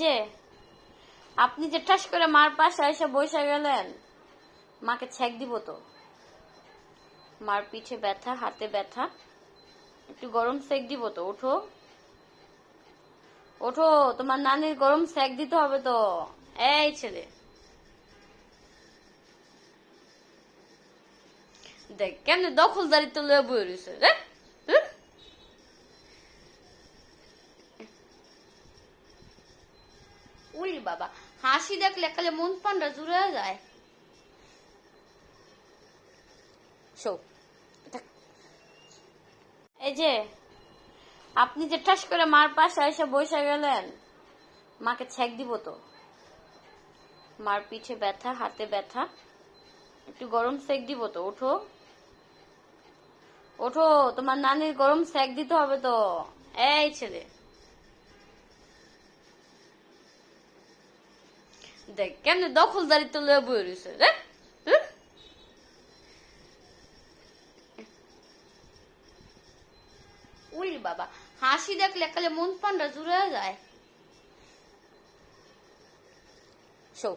যে আপনি যে ঠাস করে মার পাশে এসে বসে গেলেন, মাকে ছেক দিব তো। মার পিঠে ব্যথা, হাতে ব্যথা, একটু গরম সেক দিব তো, ওঠো। ওঠো, তোমার নানির গরম সেক দিতে হবে তো। এই ছেলে। দেখ, কেমনে দখলদারিত্ব লয়ে বই রয়েছে রে উলি বাবা। হাসি দেখলে কালে মন পান্ডা জুড়ে যায়। শো এই যে, আপনি যে ঠাস করে মার পাশে এসে বসে গেলেন, মাকে ছেক দিব তো। মার পিঠে ব্যথা, হাতে ব্যথা। একটু গরম সেক দিব তো, ওঠো। ওঠো, তোমার নানির গরম সেক দিতে হবে তো। এই ছেলে। দেখ কেমনে দখলদারিত্ব লয়ে বই রয়েছে রে? উলি বাবা হাসি দেখলে কালে মন পান্ডা জুড়ে যায় শো